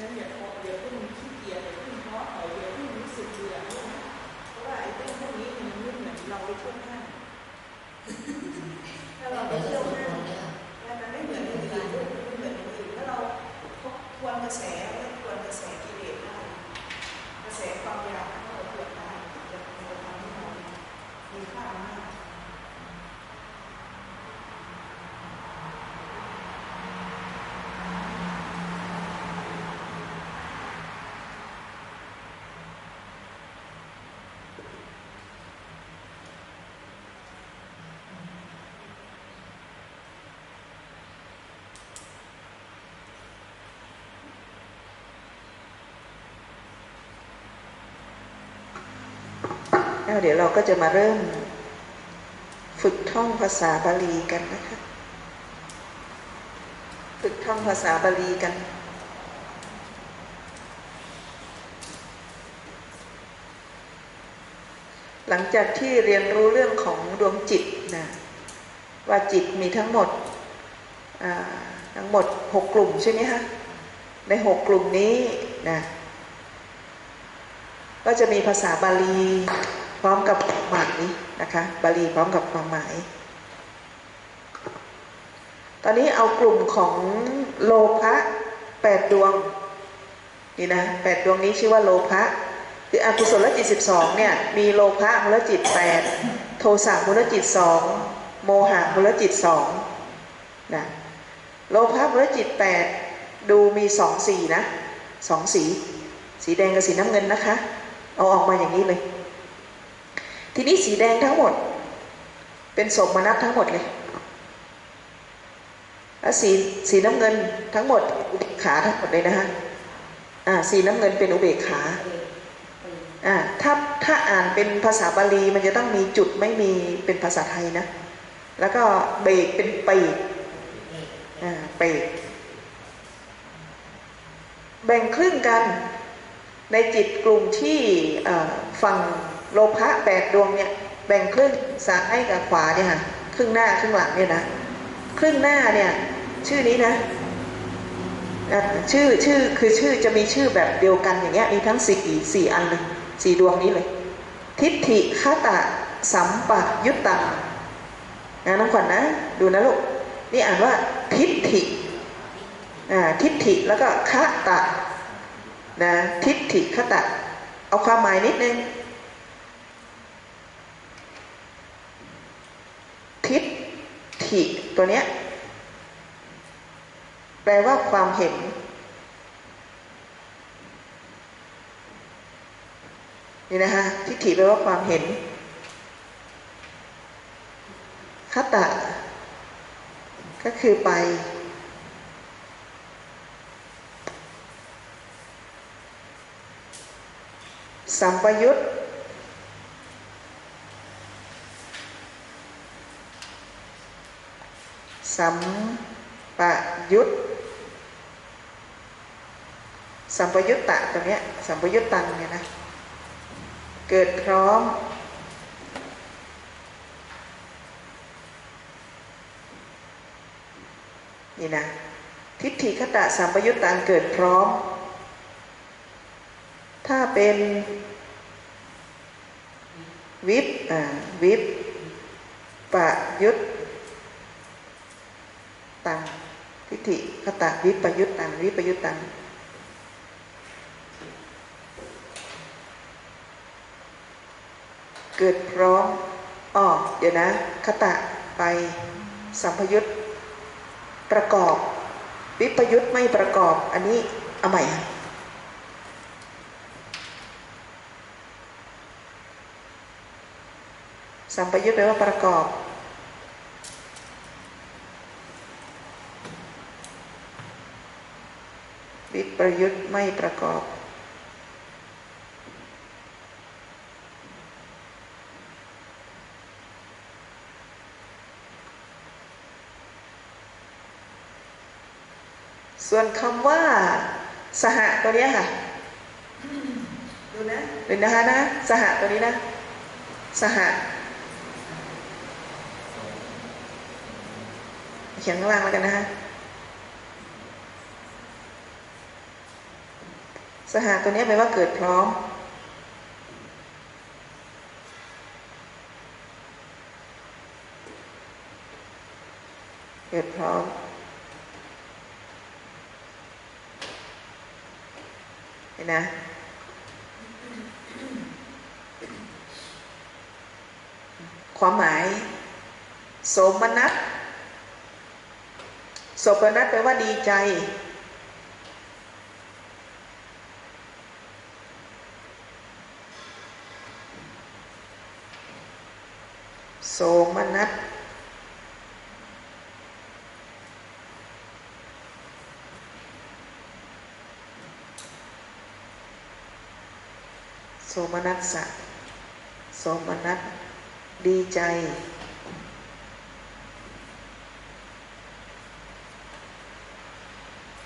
นั้นอย่าพออย่าเพิ่งขี้เกียจอย่าเพิ่งท้อถอยอย่าเพิ่งรู้สึกเบื่อนะเพราะว่าไอ้เรื่องพวกนี้มันไม่เหมือนเราไปเที่ยวห้างถ้าเราไปเที่ยวห้างมันไม่เหมือนอย่างอื่นด้วมันไม่เหมือนคนอื่นถ้าเราทวนกระแสไม่ทวนกระแสกิเลสได้กระแสความอยากถ้าเราทวนได้จะจะทำให้เรามีค่ามาก แล้วเดี๋ยวเราก็จะมาเริ่ม ฝึกท่องภาษาบาลีกันนะคะ ฝึกท่องภาษาบาลีกัน หลังจากที่เรียนรู้เรื่องของดวงจิตนะว่าจิตมีทั้งหมดทั้งหมดหกกลุ่มใช่ไหมคะในหกกลุ่มนี้นะก็จะมีภาษาบาลี พร้อมกับความหมายนะคะบาลีพร้อมกับความหมาย ตอนนี้เอากลุ่มของโลภะแปดดวงนี่นะแปดดวงนี้ชื่อว่าโลภะคืออกุศลจิตสิบสองเนี่ยมีโลภะมูลจิตแปดโทสะมูลจิตสองโมหะมูลจิตสองนะโลภะมูลจิตแปดดูมีสองสีนะสองสี สีแดงกับสีน้ำเงินนะคะ เอาออกมาอย่างนี้เลย ทีนี้สีแดงทั้งหมด เป็นสมนัตทั้งหมดเลยแล้วสีสีน้ำเงินทั้งหมดอุเบกขาทั้งหมดเลยนะคะอ่าสีน้ำเงินเป็นอุเบกขาอ่าถ้าถ้าอ่านเป็นภาษาบาลีมันจะต้องมีจุดไม่มีเป็นภาษาไทยนะ แล้วก็เบกเป็นปีกอ่าเบรกแบ่งครึ่งกันในจิตกลุ่มที่เอ่อฝั่ง โลภะแปดดวงเนี่ยแบ่งครึ่งซ้ายกับขวาเนี่ยค่ะครึ่งหน้าครึ่งหลังเนี่ยนะครึ่งหน้าเนี่ยชื่อนี้นะชื่อชื่อคือชื่อจะมีชื่อแบบเดียวกันอย่างเงี้ยมีทั้งสี่สี่อันเลยสี่ดวงนี้เลย ทิฏฐิคตะสัมปยุตตะนะน้องขวัญนนะดูนะลูกนี่อ่านว่าทิฏฐิอ่าทิฏฐิแล้วก็คตะนะทิฏฐิคตะ เอาความหมายนิดนึง ทิฏ ฐิตัวเนี้ยแปลว่าความเห็น นี่นะคะทิฏฐิแปลว่าความเห็นคตะ ก็คือไป สัมปยุต สัมปยุตสัมปยุตตะตรงนี้สัมปยุตตังเนี่ยนะ เกิดพร้อม นี่นะ ทิฏฐิคตะสัมปยุตตังเกิดพร้อม ถ้าเป็นวิปอ่าวิปปะยุตตัง ทิฏฐิคตะวิปยุตตัง วิปยุตตัง เกิดพร้อมอ๋อเดี๋ยวนะ คตะไป สัมพยุตประกอบ วิปยุตไม่ประกอบ อันนี้เอาใหม่ค่ะสัมปยุตแปลว่าประกอบ ประยุทธ์ไม่ประกอบ ส่วนคำว่าสหตัวนี้ค่ะ ดูนะเห็นนะคะนะสหตัวนี้นะ สหเขียนข้างล่างแล้วกันนะคะ สหะตัวนี้แปลว่าเกิดพร้อม เกิดพร้อม เห็นนะความหมาย โสมนัสโสมนัสแปลว่าดีใจ โสมนัสโสมนัสสะโสมนัสดีใจ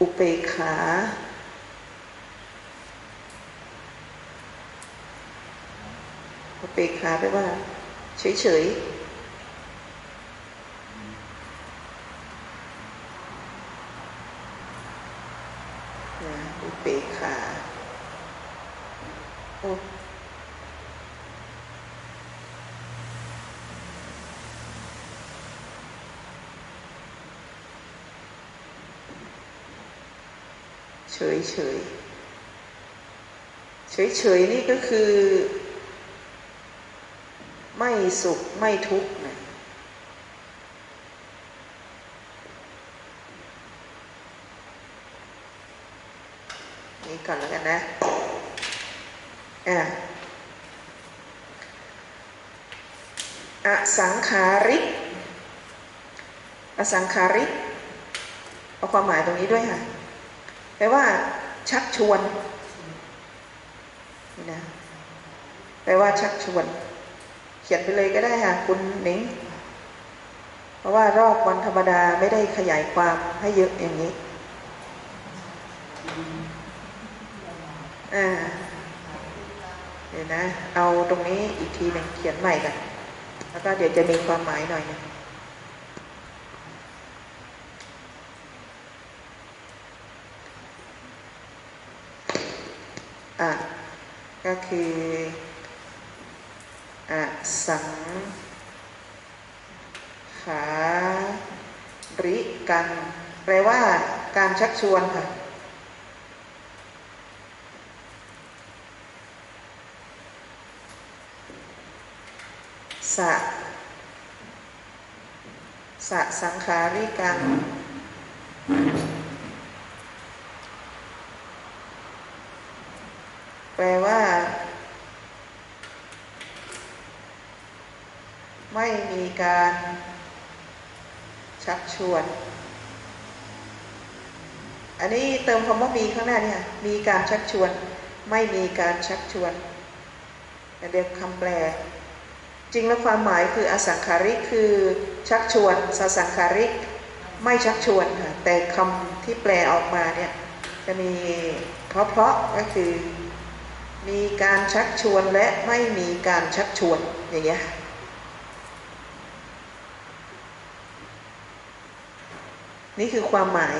อุเบกขา อุเบกขาแปลว่า เฉยเฉยๆ อุเบกขาโอ้เฉยเฉยเฉยเฉยนี่ก็คือ ไม่สุขไม่ทุกข์นะนี่ก่อนแล้วกันนะ อะอสังขาริก อสังขาริก เอาความหมายตรงนี้ด้วยค่ะ แปลว่า ชักชวนนี่นะ แปลว่าชักชวน เขียนไปเลยก็ได้ค่ะ คุณหนิง เพราะว่ารอบวันธรรมดาไม่ได้ขยายความให้เยอะอย่างนี้ อ่า เดี๋ยวนะ เอาตรงนี้อีกทีหนึ่งเขียนใหม่กัน แล้วก็เดี๋ยวจะมีความหมายหน่อยนึงอะ ก็คืออะสังขาริกัน แปลว่าการชักชวนค่ะ สะสะสังขาริกันแปลว่า ไม่มีการชักชวน อันนี้เติมคำว่ามีข้างหน้าเนี่ย มีการชักชวน ไม่มีการชักชวนเดี๋ยวคำแปล จริงแล้วความหมายคืออสังขาริกคือชักชวนสสังขาริก ไม่ชักชวนค่ะแต่คำที่แปลออกมาเนี่ยจะมีเพราะๆก็คือ มีการชักชวนและไม่มีการชักชวนอย่างเงี้ยนี่คือความหมาย